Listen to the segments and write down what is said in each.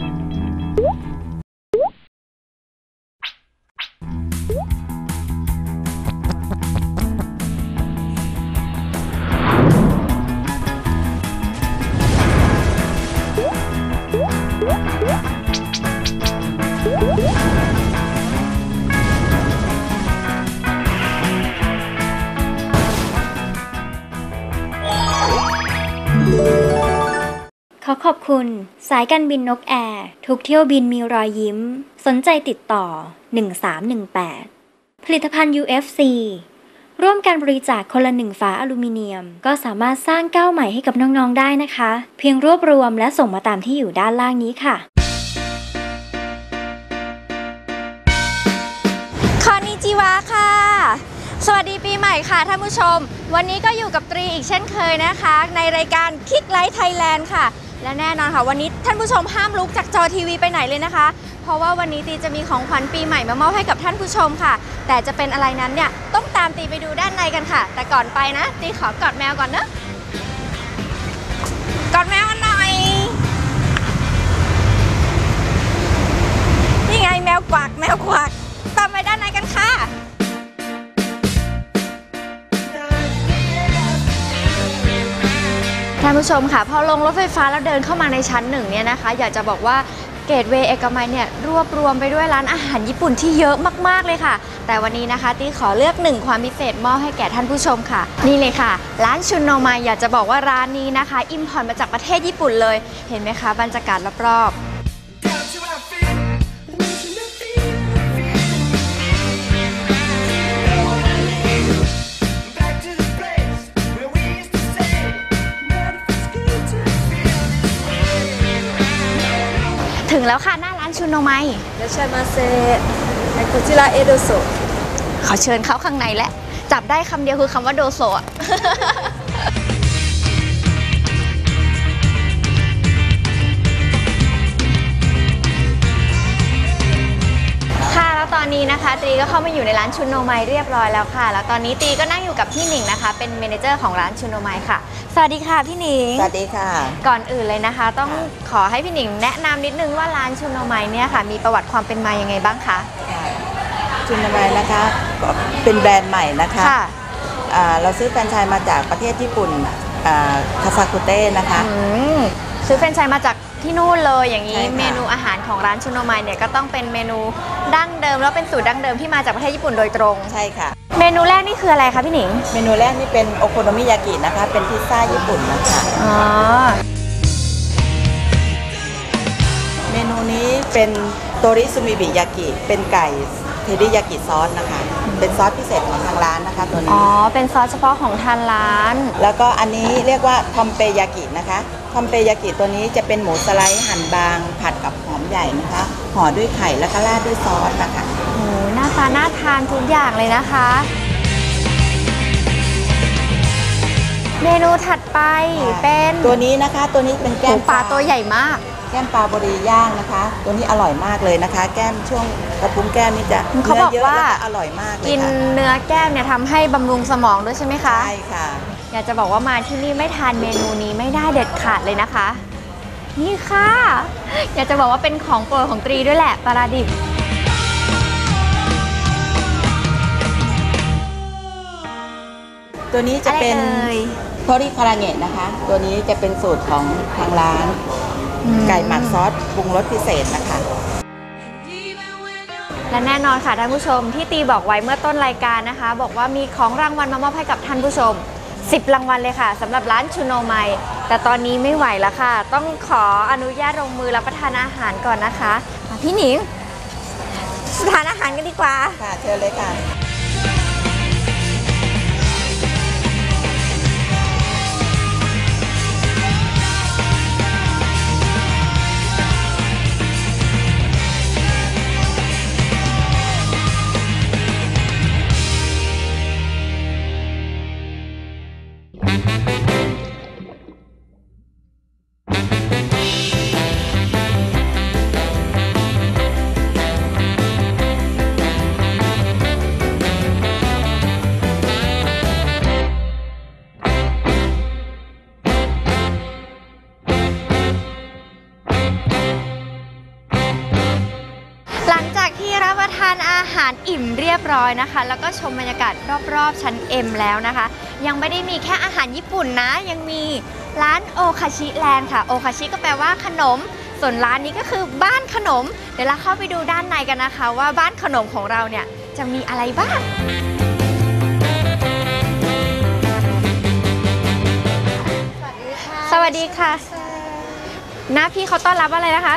ขอ ขอบคุณ สายการบินนกแอร์ ทุกเที่ยวบินมีรอยยิ้ม สนใจติดต่อ 1318 ผลิตภัณฑ์ UFC ร่วมการบริจาคคนละหนึ่งฝาอลูมิเนียม ก็สามารถสร้างก้าวใหม่ให้กับน้องๆได้นะคะ เพียงรวบรวมและส่งมาตามที่อยู่ด้านล่างนี้ค่ะคอนนิจิวะค่ะ สวัสดีปีใหม่ค่ะท่านผู้ชม วันนี้ก็อยู่กับตรีอีกเช่นเคยนะคะ ในรายการคิกไลท์ไทยแลนด์ค่ะ และแน่นอนค่ะวันนี้ท่านผู้ชมห้ามลุกจากจอทีวีไปไหนเลยนะคะ เพราะว่าวันนี้ตีจะมีของขวัญปีใหม่มามอบให้กับท่านผู้ชมค่ะ แต่จะเป็นอะไรนั้นเนี่ยต้องตามตีไปดูด้านในกันค่ะ แต่ก่อนไปนะ ตีขอกอดแมวก่อนเนะกอดแมวกันหน่อยนี่ไงแมวกวักแมวกวัก ท่านผู้ชมค่ะ พอลงรถไฟฟ้าแล้วเดินเข้ามาในชั้นหนึ่งเนี่ยนะคะ อยากจะบอกว่าเกตเวย์เอกมัยเนี่ยรวบรวมไปด้วยร้านอาหารญี่ปุ่นที่เยอะมากๆเลยค่ะ แต่วันนี้นะคะตีขอเลือกหนึ่งความพิเศษมอบให้แก่ท่านผู้ชมค่ะ นี่เลยค่ะ ร้านชุนโนมายอยากจะบอกว่าร้านนี้นะคะ อิมพอร์ตมาจากประเทศญี่ปุ่นเลย เห็นไหมคะบรรยากาศรอบๆ งแล้วค่ะหน้าร้านชุนโนไมเดี๋เชิญมาเซในคุจิระเอโดโซขอเชิญเขาข้างในและ จับได้คำเดียวคือคำว่าโดโซะ นนี้นะคะตรีก็เข้ามาอยู่ในร้านชุนโนไมเรียบร้อยแล้วค่ะ แล้วตอนนี้ตรีก็นั่งอยู่กับพี่หนิงนะคะ เป็นเมเนเจอร์ของร้านชุนโนไมค่ะ สวัสดีค่ะพี่หนิง สวัสดีค่ะ ก่อนอื่นเลยนะคะ ต้องขอให้พี่หนิงแนะนำนิดนึงว่าร้านชุนโนไมเนี่ยค่ะ มีประวัติความเป็นมายังไงบ้างคะจุนนาไมนะคะก็เป็นแบรนด์ใหม่นะคะค่ะ อ่าเราซื้อแฟรนไชส์มาจากประเทศญี่ปุ่นคาซาคุเต้นะคะ อืมซื้อแฟรนไชส์มาจาก ที่นู่นเลยอย่างนี้ ใช่ค่ะ เมนูอาหารของร้านชุนโนไมเนี่ยก็ต้องเป็นเมนูดั้งเดิมแล้วเป็นสูตรดั้งเดิมที่มาจากประเทศญี่ปุ่นโดยตรง ใช่ค่ะ เมนูแรกนี่คืออะไรคะพี่หนิง เมนูแรกนี่เป็นโอโคโนมิยากินะคะ เป็นพิซซ่าญี่ปุ่นนะคะ อ๋อ เมนูนี้เป็นโตริซูมิบิยากิ เป็นไก่เทริยากิซอสนะคะ เป็นซอสพิเศษของทางร้านนะคะตัวอ๋อนี้เป็นซอสเฉพาะของทางร้าน แล้วก็อันนี้เรียกว่าทอมเปยากินะคะ ทอมเปยากิตัวนี้จะเป็นหมูสไลด์หั่นบาง ผัดกับหอมใหญ่นะคะห่อด้วยไข่แล้วก็ราดด้วยซอสนะคะโอ้โหหน้าตาน่าทานทุกอย่างเลยนะคะ เมนูถัดไปเป็นตัวนี้นะคะ ตัวนี้เป็นหแก้มูมป่าตัวใหญ่มาก แก้มปลาบรีย่างนะคะ ตัวนี้อร่อยมากเลยนะคะ แก้มช่วงกระพุ้งแก้มนี่จะเขาบอกนื้เยะว่าแล้วอร่อยมากเลยกินค่ะเนื้อแก้มเนี่ยทำให้บำรุงสมองด้วยใช่ไหมคะใช่ค่ะ อยากจะบอกว่ามาที่นี่ไม่ทานเมนูนี้ไม่ได้เด็ดขาดเลยนะคะ นี่ค่ะ อยากจะบอกว่าเป็นของโปรดของตรีด้วยแหละปลาราดิบตัวนี้จะเป็นอะไรเอ่ยโทริคาราเงะนะคะ ตัวนี้จะเป็นสูตรของทางร้านอืมไก่หมักซอสปรุงรสพิเศษนะคะ และแน่นอนค่ะท่านผู้ชมที่ตีบอกไว้เมื่อต้นรายการนะคะ บอกว่ามีของรางวัลมามอบให้กับท่านผู้ชม 10 รางวัลเลยค่ะสำหรับร้านชูโนไมแต่ตอนนี้ไม่ไหวแล้วค่ะ ต้องขออนุญาตลงมือรับประทานอาหารก่อนนะคะ พี่หนิงทานอาหารกันดีกว่า ค่ะเชิญเลยค่ะ หลังจากที่รับประทานอาหารอิ่มเรียบร้อยนะคะ แล้วก็ชมบรรยากาศรอบๆ ชั้น M แล้วนะคะ ยังไม่ได้มีแค่อาหารญี่ปุ่นนะ ยังมีร้านโอคาชิแลนด์ค่ะ โอคาชิก็แปลว่าขนม ส่วนร้านนี้ก็คือบ้านขนม เดี๋ยวเราเข้าไปดูด้านในกันนะคะ ว่าบ้านขนมของเราเนี่ยจะมีอะไรบ้างสวัสดีค่ะ หน้าพี่เขาต้อนรับอะไรนะคะ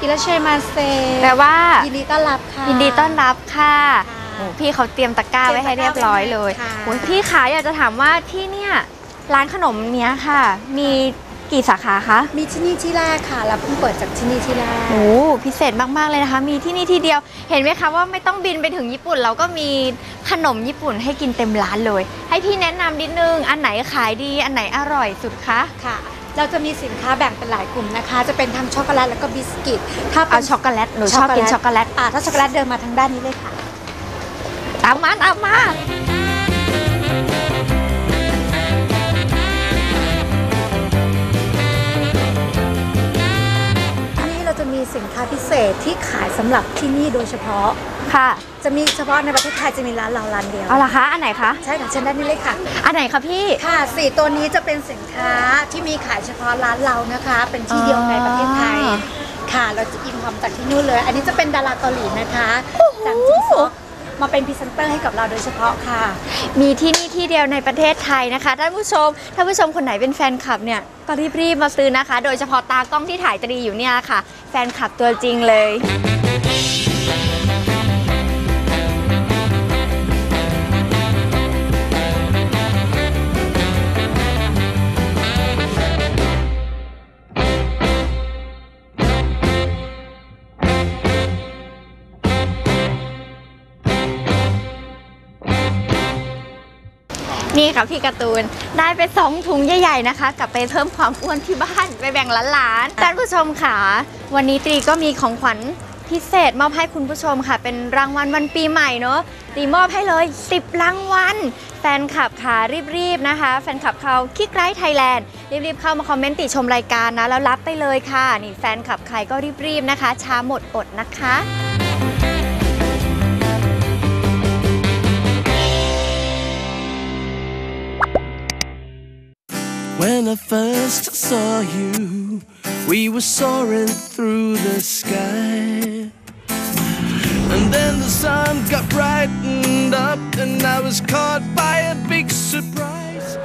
อิราเชมาเซแปลว่ายินดีต้อนรับค่ะ ยินดีต้อนรับค่ะค่ะโอ้ พี่เขาเตรียมตะกร้าไว้ให้เรียบร้อยเลยค่ะโอ้ยพี่ขาอยากจะถามว่าที่เนี่ยร้านขนมเนี้ยค่ะ มีกี่สาขาคะ มีที่นี่ที่แรกค่ะเราเพิ่งเปิดจากที่นี่ที่แรกโอ้พิเศษมากๆเลยนะคะ มีที่นี่ที่เดียว เห็นไหมคะว่าไม่ต้องบินไปถึงญี่ปุ่น เราก็มีขนมญี่ปุ่นให้กินเต็มร้านเลย ให้พี่แนะนำนิดนึง อันไหนขายดี อันไหนอร่อยสุดคะ ค่ะเราจะมีสินค้าแบ่งเป็นหลายกลุ่มนะคะ จะเป็นทั้งช็อกโกแลตแล้วก็บิสกิต ถ้าเป็เอานช็อกโกแลตหนูชอบกินช็อกโกแลตอ่าถ้าช็อกโกแลตเดินมาทางด้านนี้เลยค่ะ ตามมาตามมาที่นี่เราจะมีสินค้าพิเศษที่ขายสำหรับที่นี่โดยเฉพาะ ค่ะ จะมีเฉพาะในประเทศไทยจะมีร้านเราร้านเดียวเอาละคะ อันไหนคะ ใช่ค่ะเช่นด้านนี้เลยค่ะ อันไหนคะพี่ ค่ะสี่ตัวนี้จะเป็นสินค้าที่มีขายเฉพาะร้านเรานะคะ เป็นที่เดียวในประเทศไทยอ๋อค่ะ เราจะอินพอมจากที่นู่นเลย อันนี้จะเป็นดาราเกาหลีนะคะจากจิงซอก มาเป็นพรีเซนเตอร์ให้กับเราโดยเฉพาะค่ะ มีที่นี่ที่เดียวในประเทศไทยนะคะท่านผู้ชมท่านผู้ชมคนไหนเป็นแฟนคลับเนี่ยก็รีบๆมาซื้อนะคะ โดยเฉพาะตากล้องที่ถ่ายตรีอยู่เนี่ยค่ะ แฟนคลับตัวจริงเลย นี่ค่ะพี่การ์ตูนได้ไปสองถุงใหญ่ๆนะคะ กลับไปเพิ่มความอ้วนที่บ้านไปแบ่งหลานๆท่านผู้ชมค่ะวันนี้ตรีก็มีของขวัญพิเศษมอบให้คุณผู้ชมค่ะ เป็นรางวัลวันปีใหม่เนอะตีมอบให้เลย 10 รางวัลแฟนคลับค่ะรีบๆนะคะ แฟนคลับเขาคิกไลท์ไทยแลนด์รีบๆเข้ามาคอมเมนต์ติชมรายการนะ แล้วรับไปเลยค่ะ นี่แฟนคลับใครก็รีบๆนะคะช้าหมดอดนะคะ When I first saw you, we were soaring through the sky. And then the sun got brightened up, and I was caught by a big surprise.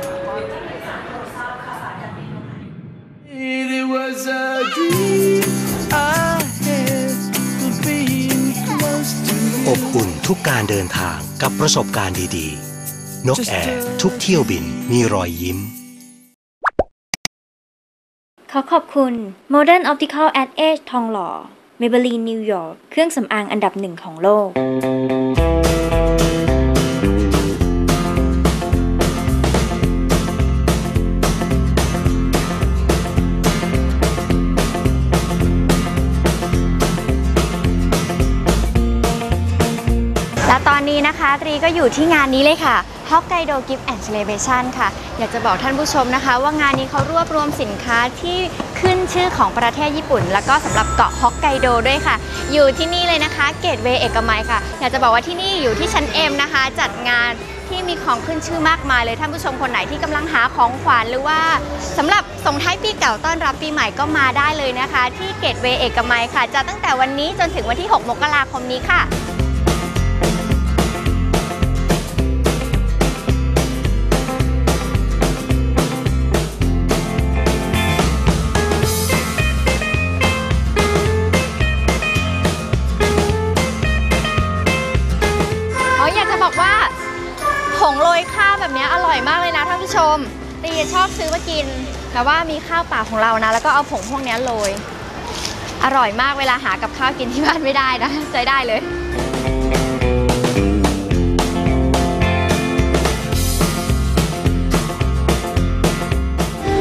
It was a dream I had of being close to you. อบอุ่นทุกการเดินทางกับประสบการณ์ดีๆ นกแอร์ทุกเที่ยวบินมีรอยยิ้ม ขอขอบคุณ Modern Optical at Edge ทองหล่อ Maybelline New York เครื่องสำอางอันดับหนึ่งของโลกและตอนนี้นะคะตรีก็อยู่ที่งานนี้เลยค่ะ Hokkaido Gift and Celebration ค่ะ อยากจะบอกท่านผู้ชมนะคะ ว่างานนี้เขารวบรวมสินค้าที่ขึ้นชื่อของประเทศญี่ปุ่น แล้วก็สำหรับเกาะฮอกไกโดด้วยค่ะ อยู่ที่นี่เลยนะคะ เกตเวย์เอกมัยค่ะ อยากจะบอกว่าที่นี่อยู่ที่ชั้น M นะคะ จัดงานที่มีของขึ้นชื่อมากมายเลยท่านผู้ชมคนไหนที่กำลังหาของขวัญหรือว่าสำหรับส่งท้ายปีเก่าต้อนรับปีใหม่ก็มาได้เลยนะคะ ที่เกตเวย์เอกมัยค่ะ จะตั้งแต่วันนี้จนถึงวันที่ 6 มกราคมนี้ค่ะ ร่อยมากเลยนะท่านผู้ชมตีชอบซื้อมากิน แต่ว่ามีข้าวป่าของเรานะ แล้วก็เอาผงพวกนี้โรย อร่อยมากเวลาหากับข้าวกินที่บ้านไม่ได้นะ ใจได้เลย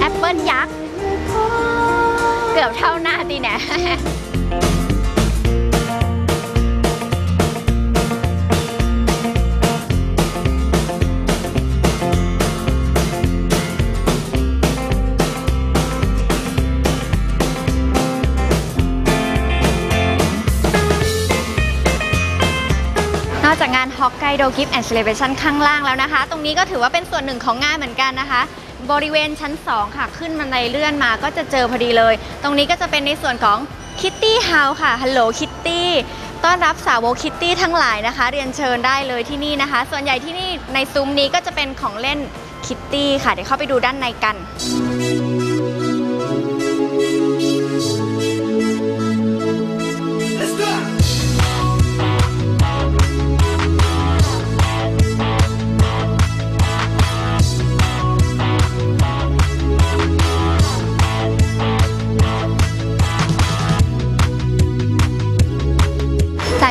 แอปเปิลยักษ์ เกือบเท่าหน้าตีแน่ งาน Hokkaido Gift and Celebration ข้างล่างแล้วนะคะ ตรงนี้ก็ถือว่าเป็นส่วนหนึ่งของงานเหมือนกันนะคะ บริเวณชั้น 2 ค่ะ ขึ้นบันไดเลื่อนมาก็จะเจอพอดีเลย ตรงนี้ก็จะเป็นในส่วนของ Kitty House ค่ะ Hello Kitty ต้อนรับสาวกคิตตี้ทั้งหลายนะคะ เรียนเชิญได้เลยที่นี่นะคะ ส่วนใหญ่ที่นี่ในซุ้มนี้ก็จะเป็นของเล่นคิตตี้ค่ะ เดี๋ยวเข้าไปดูด้านในกัน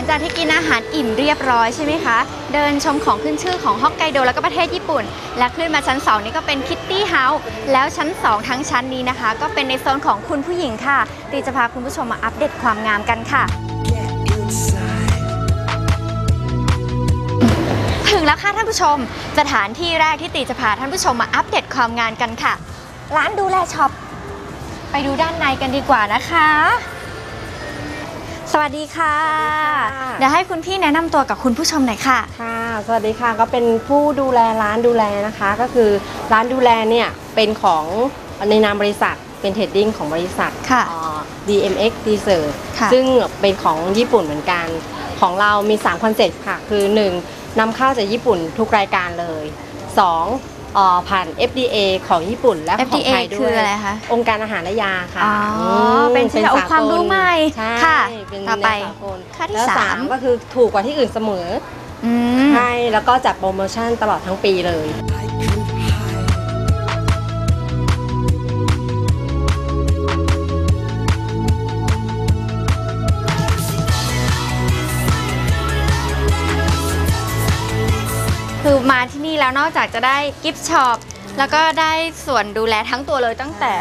จากที่กินอาหารอิ่มเรียบร้อยใช่ไหมคะ เดินชมของขึ้นชื่อของฮอกไกโดแล้วก็ประเทศญี่ปุ่น และขึ้นมาชั้น 2 นี่ก็เป็นคิตตี้เฮาส์แล้วชั้น 2 ทั้งชั้นนี้นะคะ ก็เป็นในโซนของคุณผู้หญิงค่ะ ตีจะพาคุณผู้ชมมาอัปเดตความงามกันค่ะ ถึงแล้วค่ะท่านผู้ชม สถานที่แรกที่ตีจะพาท่านผู้ชมมาอัปเดตความงานกันค่ะ ร้านดูแลช็อปไปดูด้านในกันดีกว่านะคะ สวัสดีค่ะ เดี๋ยวให้คุณพี่แนะนำตัวกับคุณผู้ชมหน่อยค่ะ ค่ะ สวัสดีค่ะก็เป็นผู้ดูแลร้านดูแลนะคะ ก็คือร้านดูแลเนี่ยเป็นของในนามบริษัทเป็นเทรดดิ้งของบริษัทค่ะเอ่อ DMX Desert ค่ะ ซึ่งเป็นของญี่ปุ่นเหมือนกัน ของเรามี 3 คอนเซ็ปต์ค่ะ คือ 1นำเข้าจากญี่ปุ่นทุกรายการเลย2เอ่อผ่าน FDA ของญี่ปุ่นและของ FDA ไทยด้วยคืออะไรคะองค์การอาหารและยาค่ะอ๋อมเป็นสิ่งที่เอาความรู้ใหม่ใช่ค่ะเป็นต่อไปแนวสากลข้อที่แล้วสามสามก็คือถูกกว่าที่อื่นเสมออืม ใช่แล้วก็จัดโปรโมชั่นตลอดทั้งปีเลย I could hide. คือมาที่นี่ แล้วนอกจากจะได้กิฟต์ช็อปแล้วก็ได้ส่วนดูแลทั้งตัวเลยตั้งแต่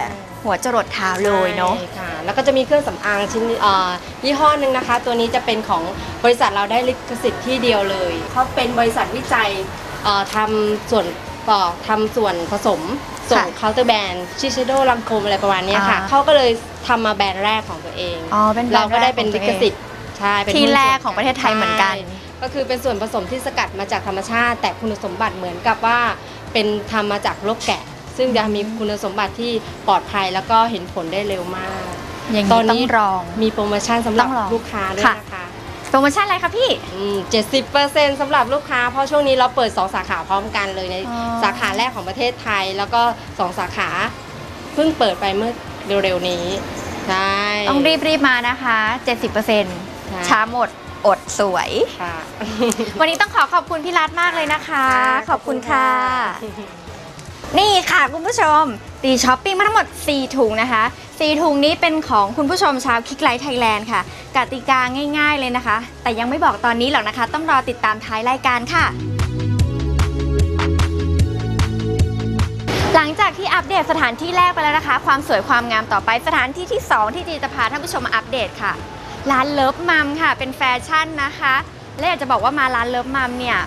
หัวจรดเท้าเลยเนาะ ใช่ค่ะ แล้วก็จะมีเครื่องสำอางชิ้นเอ่อยี่ห้อหนึ่งนะคะ ตัวนี้จะเป็นของบริษัทเราได้ลิขสิทธิ์ที่เดียวเลยเขาเป็นบริษัทวิจัยเอ่อทำส่วนต่อทำส่วนผสมส่งค่ะเคาน์เตอร์แบรนด์ชิเชโดลังโคมอะไรประมาณเนี้ยค่ะอ่า เขาก็เลยทำมาแบรนด์แรกของตัวเอง อ๋อเป็นแบรนด์เราก็ได้เป็นแรกของตัวเองลิขสิทธิ์ใช่เป็นที่หุ้นส่วนแรกของประเทศไทยเหมือนกัน ใช่ ก็คือเป็นส่วนผสมที่สกัดมาจากธรรมชาติ แต่คุณสมบัติเหมือนกับว่า เป็นทำมาจากโรคแกะ ซึ่งจะมีคุณสมบัติที่ปลอดภัยแล้วก็เห็นผลได้เร็วมากอย่างตอนี้นต้อนี้งลองมีโปรโมชั่นสำหรับต้องลองลูกค้าด้วยค่ะนะคะโปรโมชั่นอะไรคะพี่เจ็ดสิบเปอร์เซ็นต์สำหรับลูกค้า เพราะช่วงนี้เราเปิด 2 สาขาพร้อมกันเลยในอ๋อสาขาแรกของประเทศไทย แล้วก็ 2 สาขาเพิ่งเปิดไปเมื่อเร็วๆนี้ ใช่ ต้องรีบรีบๆมานะคะ 70%ช้าหมด อดสวย ค่ะ วันนี้ต้องขอขอบคุณพี่รัฐมากเลยนะคะ ขอบคุณค่ะ นี่ค่ะคุณผู้ชม ตีช้อปปิ้งมาทั้งหมด 4 ถุงนะคะ 4 ถุงนี้เป็นของคุณผู้ชมชาวคลิกไลท์ไทยแลนด์ค่ะ กติกาง่ายๆเลยนะคะ แต่ยังไม่บอกตอนนี้หรอกนะคะ ต้องรอติดตามท้ายรายการค่ะ หลังจากที่อัปเดตสถานที่แรกไปแล้วนะคะ ความสวยความงามต่อไปสถานที่ที่ 2 ที่จีจะพาท่านผู้ชมมาอัปเดตค่ะ ร้านเลิฟมัมค่ะ เป็นแฟชั่นนะคะ และอยากจะบอกว่ามาร้านเลิฟมัมเนี่ย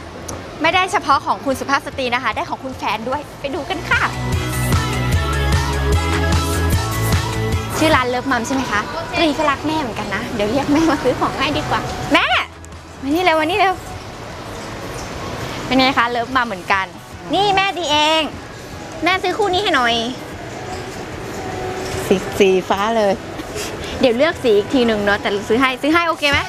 ไม่ได้เฉพาะของคุณสุภาพสตรีนะคะ ได้ของคุณแฟนด้วยไปดูกันค่ะ ชื่อร้านเลิฟมัมใช่ไหมคะตรีก็รักแม่เหมือนกันนะ เดี๋ยวเรียกแม่มาซื้อของให้ดีกว่า แม่มานี่เร็ววันนี้เร็วเป็นไงคะเลิฟมัมเหมือนกัน นี่แม่ดีเอง แม่ซื้อคู่นี้ให้หน่อย สีสีฟ้าเลย เดี๋ยวเลือกสีอีกทีหนึ่งเนาะแต่ซื้อให้ซื้อให้โอเคไหม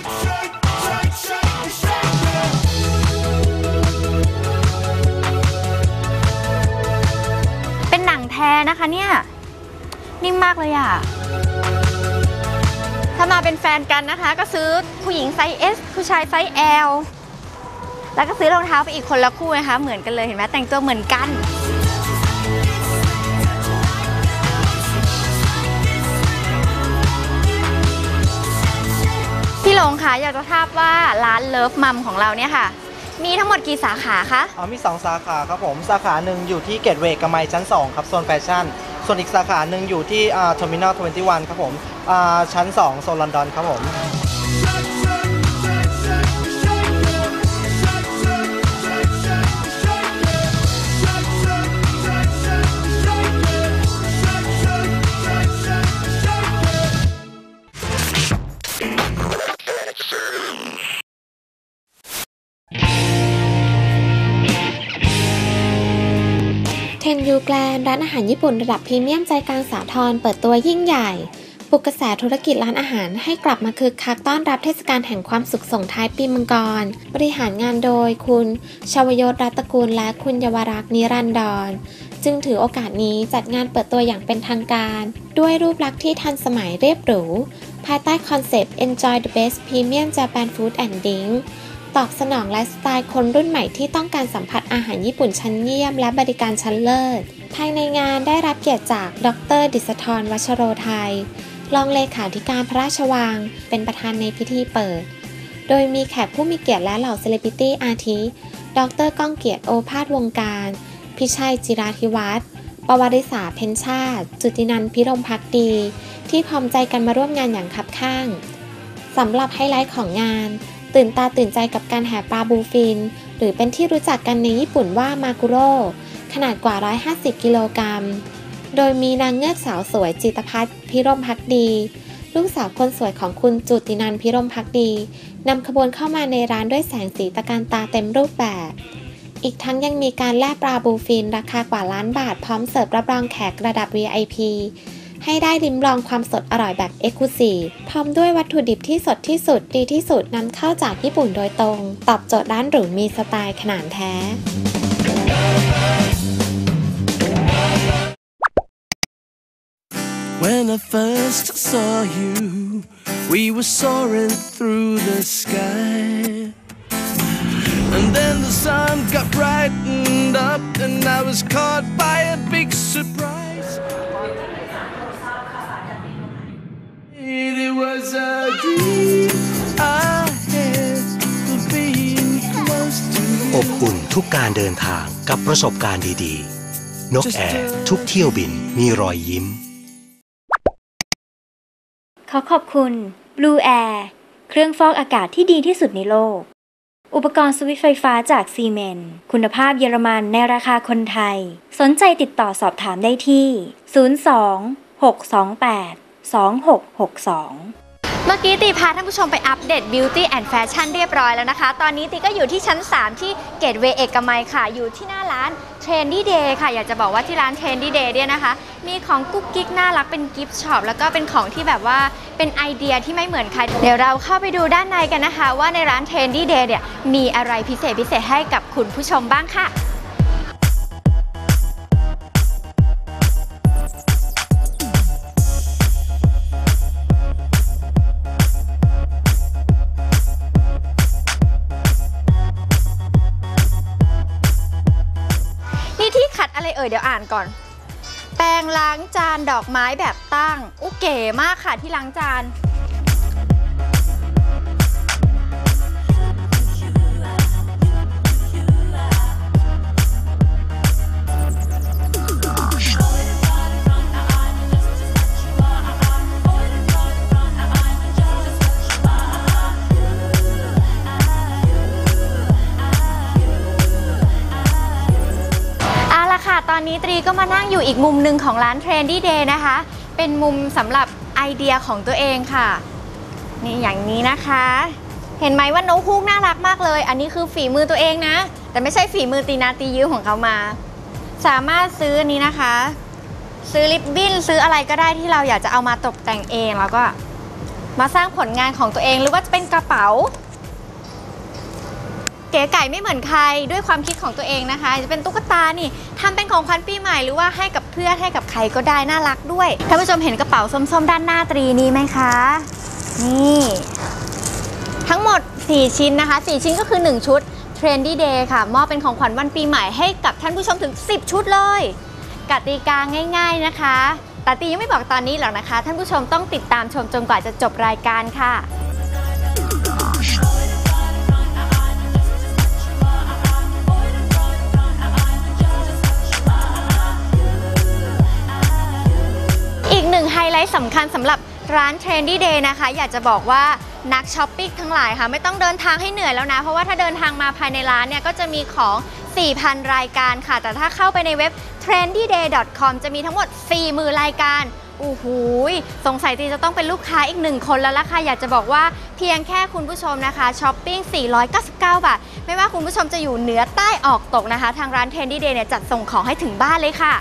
เป็นหนังแท้นะคะเนี่ย นิ่มมากเลยอะถ้ามาเป็นแฟนกันนะคะ ก็ซื้อผู้หญิงไซส์ S ผู้ชายไซส์ L แล้วก็ซื้อรองเท้าไปอีกคนละคู่นะคะ เหมือนกันเลยเห็นไหมแต่งตัวเหมือนกัน พี่หลงค่ะอยากจะทราบว่าร้านเลิฟมัมของเราเนี่ยค่ะ มีทั้งหมดกี่สาขาคะ อ๋อมี 2 สาขาครับผม สาขาหนึ่งอยู่ที่เกตเวย์กมัยชั้น 2 ครับโซนแฟชั่น ส่วนอีกสาขาหนึ่งอยู่ที่อ่าเทอร์มินอล21ครับผมอ่าชั้น 2 โซนลอนดอนครับผม แกลนร้านอาหารญี่ปุ่นระดับพรีเมียมใจกลางสาทรเปิดตัวยิ่งใหญ่ปลุกกระแสธุรกิจร้านอาหารให้กลับมาคึกคักต้อนรับเทศกาลแห่งความสุขส่งท้ายปีมังกร บริหารงานโดยคุณชาวยศรัตกูลและคุณเยาวรักษ์นิรันดร จึงถือโอกาสนี้จัดงานเปิดตัวอย่างเป็นทางการ ด้วยรูปลักษณ์ที่ทันสมัยเรียบหรู ภายใต้คอนเซปต์ Enjoy the best premium Japan food and drink ตอบสนองไลฟ์สไตล์คนรุ่นใหม่ที่ต้องการสัมผัสอาหารญี่ปุ่นชั้นเยี่ยมและบริการชั้นเลิศ ภายในงานได้รับเกียรติจาก ดร ดิษฐรวัชโรไทย รองเลขาธิการพระราชวัง เป็นประธานในพิธีเปิด โดยมีแขกผู้มีเกียรติและเหล่าเซเลบริตี้อาทิ ดรก้องเกียรติโอภาสวงการ พิชัยจิราธิวัฒน์ปวาริษาเพ็ญชาติ จุตินันพิรมพักดี ที่พร้อมใจกันมาร่วมงานอย่างคับข้างสำหรับไฮไลท์ของงาน ตื่นตาตื่นใจกับการแห่ปลาบูฟิน หรือเป็นที่รู้จักกันในญี่ปุ่นว่ามากุโร่ขนาดกว่า 150 กิโลกรัม โดยมีนางเงือกสาวสวยจิตรพัฒน์พิรมพักดี ลูกสาวคนสวยของคุณจุตินันพิรมพักดีนำขบวนเข้ามาในร้านด้วยแสงสีตะการตาเต็มรูปแบบ อีกทั้งยังมีการแลกปลาบูฟินราคากว่าล้านบาทพร้อมเสิร์ฟรับรองแขกระดับ VIP ให้ได้ลิ้มลองความสดอร่อยแบบเอ็กซ์คูซีฟพร้อมด้วยวัตถุดิบที่สดที่สุดดีที่สุดนำเข้าจากญี่ปุ่นโดยตรง ตอบโจทย์ร้านหรูมีสไตล์ขนาดแท้ And then the sun got brightened up and I was caught อบอุ่นทุกการเดินทางกับประสบการณ์ดีๆ นกแอร์ทุกเที่ยวบินมีรอยยิ้ม ขอขอบคุณ Blue Air เครื่องฟอกอากาศที่ดีที่สุดในโลก อุปกรณ์สวิตไฟฟ้าจากซีเมนคุณภาพเยอรมันในราคาคนไทย สนใจติดต่อสอบถามได้ที่ 02 628 2662 เมื่อกี้ตีพาท่านผู้ชมไปอัปเดต Beauty and Fashion เรียบร้อยแล้วนะคะ ตอนนี้ตีก็อยู่ที่ชั้น 3 ที่เกตเวย์เอกมัยค่ะ อยู่ที่หน้าร้าน Trendy Day ค่ะ อยากจะบอกว่าที่ร้าน Trendy Day เนี่ยนะคะ มีของกุ๊กกิ๊กน่ารักเป็นกิฟต์ช็อป แล้วก็เป็นของที่แบบว่าเป็นไอเดียที่ไม่เหมือนใคร เดี๋ยวเราเข้าไปดูด้านในกันนะคะ ว่าในร้าน Trendy Day เนี่ยมีอะไรพิเศษพิเศษให้กับคุณผู้ชมบ้างค่ะ อ่านก่อน แปรงล้างจานดอกไม้แบบตั้งอู้เก๋มากค่ะที่ล้างจาน อยู่อีกมุมหนึ่งของร้าน Trendy Day นะคะ เป็นมุมสำหรับไอเดียของตัวเองค่ะ นี่อย่างนี้นะคะ เห็นไหมว่านกฮูกน่ารักมากเลย อันนี้คือฝีมือตัวเองนะ แต่ไม่ใช่ฝีมือตีนาตียืมของเขามา สามารถซื้ออันนี้นะคะ ซื้อลิปบิ้นซื้ออะไรก็ได้ที่เราอยากจะเอามาตกแต่งเองแล้วก็มาสร้างผลงานของตัวเองหรือว่าจะเป็นกระเป๋า เก๋ไก่ไม่เหมือนใครด้วยความคิดของตัวเองนะคะ จะเป็นตุ๊กตานี่ ทำเป็นของขวัญปีใหม่หรือว่าให้กับเพื่อนให้กับใครก็ได้น่ารักด้วยท่านผู้ชมเห็นกระเป๋าส้มๆ ด้านหน้าตรีนี้ไหมคะ นี่ ทั้งหมด 4 ชิ้นนะคะ 4 ชิ้นก็คือ 1 ชุด Trendy Day ค่ะ มอบเป็นของขวัญวันปีใหม่ให้กับท่านผู้ชมถึง 10 ชุดเลยกติกาง่าย ๆนะคะแต่ตียังไม่บอกตอนนี้หรอกนะคะ ท่านผู้ชมต้องติดตามชมจนกว่าจะจบรายการค่ะ ไฮไลท์สำคัญสำหรับร้าน Trendy Day นะคะ อยากจะบอกว่านักช้อปปิ้งทั้งหลายค่ะ ไม่ต้องเดินทางให้เหนื่อยแล้วนะ เพราะว่าถ้าเดินทางมาภายในร้านเนี่ยก็จะมีของ 4,000 รายการค่ะ แต่ถ้าเข้าไปในเว็บ trendyday.com จะมีทั้งหมด 40,000 รายการโอ้โหสงสัยตีจะต้องเป็นลูกค้าอีกหนึ่งคนแล้วล่ะค่ะ อยากจะบอกว่าเพียงแค่คุณผู้ชมนะคะช้อปปิ้ง 499 บาท ไม่ว่าคุณผู้ชมจะอยู่เหนือใต้ออกตกนะคะ ทางร้าน Trendy Day เนี่ยจัดส่งของให้ถึงบ้านเลยค่ะ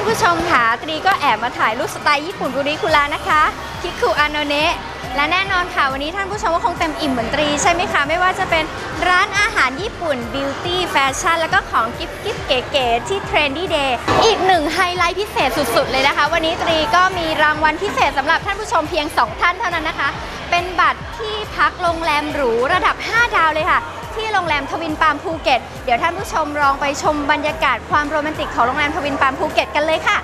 านผู้ชมค่ะตรีก็แอบมาถ่ายรูปสไตล์ญี่ปุ่นบุริคุระนะคะคิคุอาโนเนะและแน่นอนค่ะ วันนี้ท่านผู้ชมก็คงเต็มอิ่มเหมือนตรีใช่ไหมคะ ไม่ว่าจะเป็นร้านอาหารญี่ปุ่นบิวตี้แฟชั่นแล้วก็ของกิฟต์กิฟเก๋ๆที่ Trendy Day อีกหนึ่งไฮไลท์พิเศษสุดๆเลยนะคะ วันนี้ตรีก็มีรางวัลพิเศษสำหรับท่านผู้ชมเพียง 2 ท่านเท่านั้นนะคะ เป็นบัตรที่พักโรงแรมหรูระดับ 5 ดาวเลยค่ะที่โรงแรมทวินปาล์มภูเก็ต เดี๋ยวท่านผู้ชมลองไปชมบรรยากาศความโรแมนติกของโรงแรมทวินปาล์มภูเก็ตกันเลยค่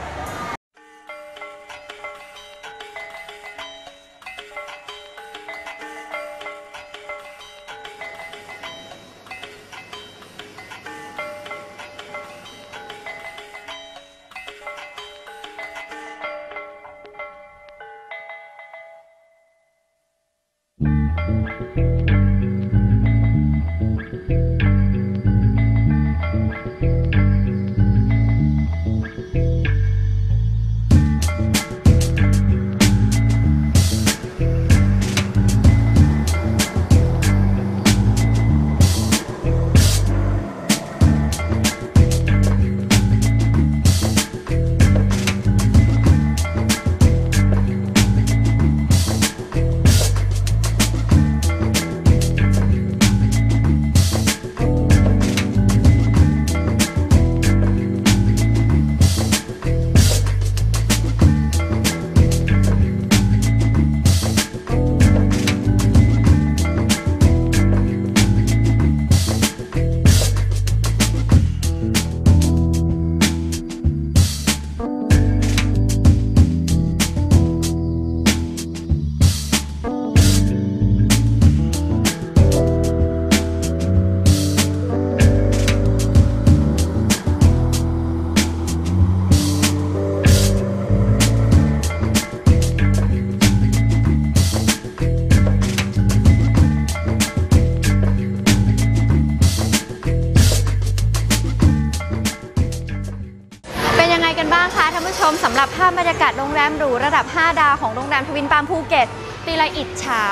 หรับภาพบรรยากาศโรงแรมหรูระดับ 5 ดาวของโรงแรมทวินปาล์มภูเก็ตตีละอิจฉา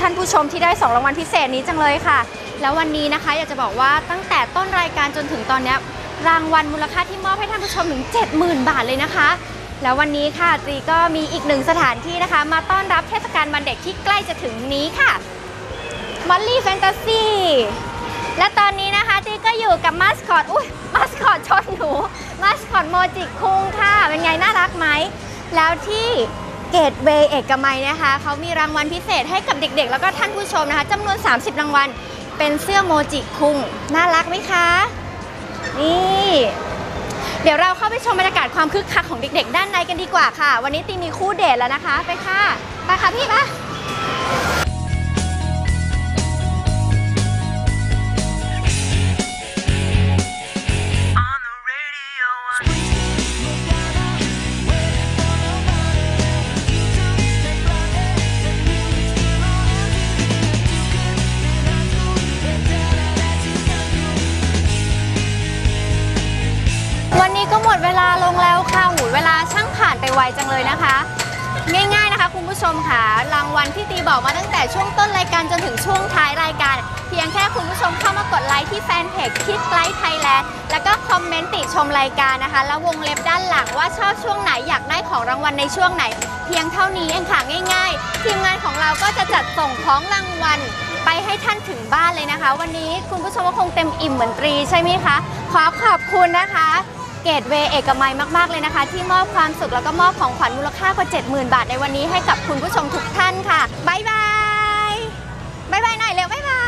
ท่านผู้ชมที่ได้ 2 รางวัลพิเศษนี้จังเลยค่ะ แล้ววันนี้นะคะอยากจะบอกว่าตั้งแต่ต้นรายการจนถึงตอนนี้รางวัลมูลค่าที่มอบให้ท่านผู้ชมถึง 70,000 บาทเลยนะคะ แล้ววันนี้ค่ะตรีก็มีอีกหนึ่งสถานที่นะคะ มาต้อนรับเทศกาลวันเด็กที่ใกล้จะถึงนี้ค่ะมอลลี่แฟนตาซีและตอนนี้นะคะตีก็อยู่กับมาสคอตอุ้ยมาสคอตชนหนู มาสคอตโมจิคุงค่ะ เป็นไงน่ารักไหม แล้วที่เกตเวย์เอกมัยนะคะ เขามีรางวัลพิเศษให้กับเด็กๆ แล้วก็ท่านผู้ชมนะคะจำนวน 30 รางวัล เป็นเสื้อโมจิคุง น่ารักไหมคะ นี่ เดี๋ยวเราเข้าไปชมบรรยากาศความคึกคักของเด็กๆ ด้านในกันดีกว่าค่ะ วันนี้ตีมีคู่เดทแล้วนะคะ ไปค่ะ ไปค่ะพี่ปะ ไวจังเลยนะคะ ง่ายๆนะคะคุณผู้ชมค่ะ รางวัลที่ตีบอกมาตั้งแต่ช่วงต้นรายการจนถึงช่วงท้ายรายการ เพียงแค่คุณผู้ชมเข้ามากดไลค์ที่แฟนเพจคิดไลค์ไทยแลนด์แล้วก็คอมเมนต์ติชมรายการนะคะ แล้ววงเล็บด้านหลังว่าชอบช่วงไหนอยากได้ของรางวัลในช่วงไหน เพียงเท่านี้เองค่ะง่าย ๆ ทีมงานของเราก็จะจัดส่งของรางวัลไปให้ท่านถึงบ้านเลยนะคะ วันนี้คุณผู้ชมก็คงเต็มอิ่มเหมือนตรีใช่ไหมคะ ขอขอบคุณนะคะ เกตเวย์เอกมัยมากๆเลยนะคะ ที่มอบความสุขแล้วก็มอบของขวัญมูลค่ากว่า 70,000 บาทในวันนี้ให้กับคุณผู้ชมทุกท่านค่ะ บ๊ายบาย บ๊ายบายหน่อยเร็วบ๊ายบาย